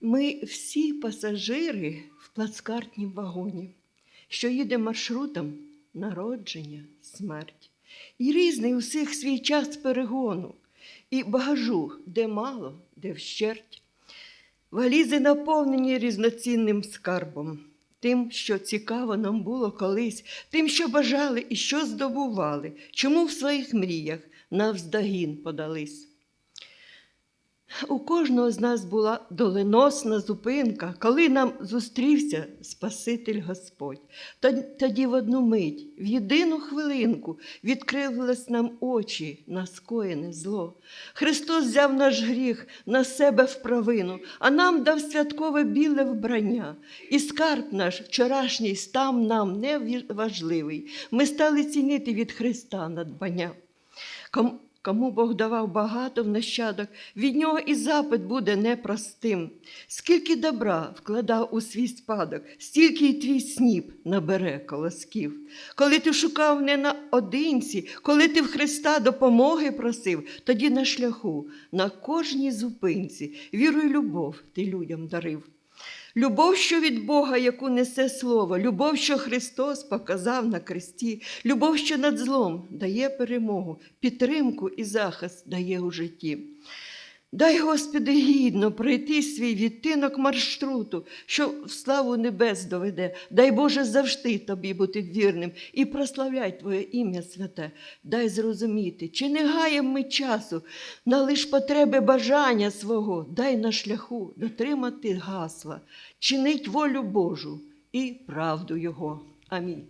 Ми всі пасажири в плацкартнім вагоні, що їде маршрутом народження, смерть. І різний усіх свій час перегону, і багажу, де мало, де вщерть. Валізи наповнені різноцінним скарбом, тим, що цікаво нам було колись, тим, що бажали і що здобували, чому в своїх мріях навздогін подались. У кожного з нас була доленосна зупинка, коли нам зустрівся Спаситель Господь. Тоді в одну мить, в єдину хвилинку, відкрились нам очі на скоєне зло. Христос взяв наш гріх на себе в провину, а нам дав святкове біле вбрання. І скарб наш вчорашній став нам неважливий. Ми стали цінити від Христа надбання. Ком- Кому Бог давав багато в нащадок, від нього і запит буде непростим. Скільки добра вкладав у свій спадок, стільки й твій сніп набере колосків. Коли ти шукав не наодинці, коли ти в Христа допомоги просив, тоді на шляху, на кожній зупинці, віру й любов ти людям дарив. Любов, що від Бога, яку несе слово, любов, що Христос показав на кресті, любов, що над злом дає перемогу, підтримку і захист дає у житті. Дай, Господи, гідно пройти свій відтинок маршруту, що в славу небес доведе. Дай Боже завжди тобі бути вірним і прославляй Твоє ім'я святе. Дай зрозуміти, чи не гаєм ми часу, на лиш потреби бажання свого, дай на шляху дотримати гасла, чинить волю Божу і правду Його. Амінь.